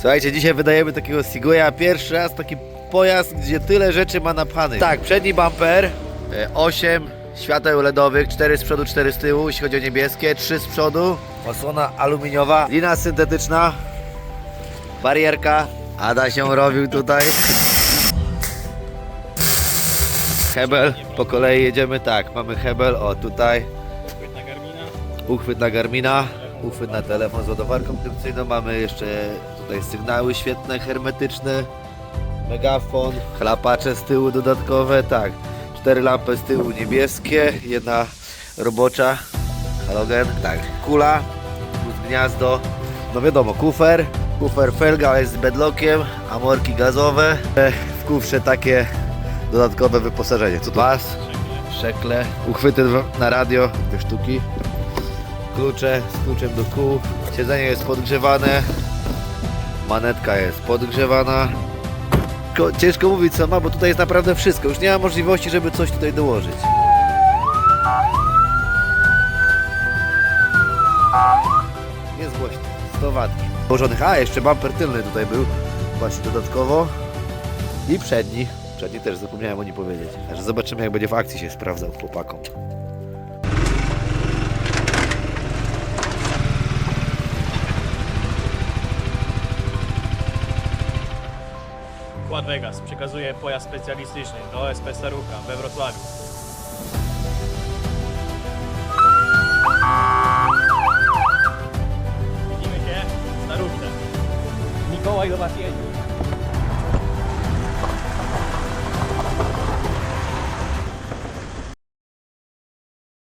Słuchajcie, dzisiaj wydajemy takiego Siguya. Pierwszy raz taki pojazd, gdzie tyle rzeczy ma napchany. Tak, przedni bumper, 8 świateł LEDowych, 4 z przodu, 4 z tyłu, jeśli chodzi o niebieskie, 3 z przodu, osłona aluminiowa, lina syntetyczna, barierka, Ada się robił tutaj. Hebel, po kolei jedziemy tak, mamy hebel, o tutaj, Chwyt na Garmina. uchwyt na Garmina, uchwyt na telefon z ładowarką indukcyjną, mamy jeszcze tutaj sygnały świetne, hermetyczne, megafon, chlapacze z tyłu dodatkowe, tak, cztery lampy z tyłu niebieskie, jedna robocza, halogen, tak, kula, plus gniazdo, no wiadomo, kufer, kufer felga, ale z bedlockiem, amorki gazowe, w kufrze takie dodatkowe wyposażenie, co to? Bas, szekle, uchwyty na radio, dwie sztuki, klucze z kluczem do kół, siedzenie jest podgrzewane, manetka jest podgrzewana. Ko- Ciężko mówić co ma, bo tutaj jest naprawdę wszystko, już nie ma możliwości, żeby coś tutaj dołożyć. Jest głośno, 100 watki. Położonych, a jeszcze bumper tylny tutaj był, właśnie dodatkowo. I przedni, przedni też zapomniałem o nim powiedzieć. Zobaczymy jak będzie w akcji się sprawdzał chłopakom. Quad Vegas przekazuje pojazd specjalistyczny do OSP Starucha we Wrocławiu. Widzimy się w Starówce. Mikołaj do.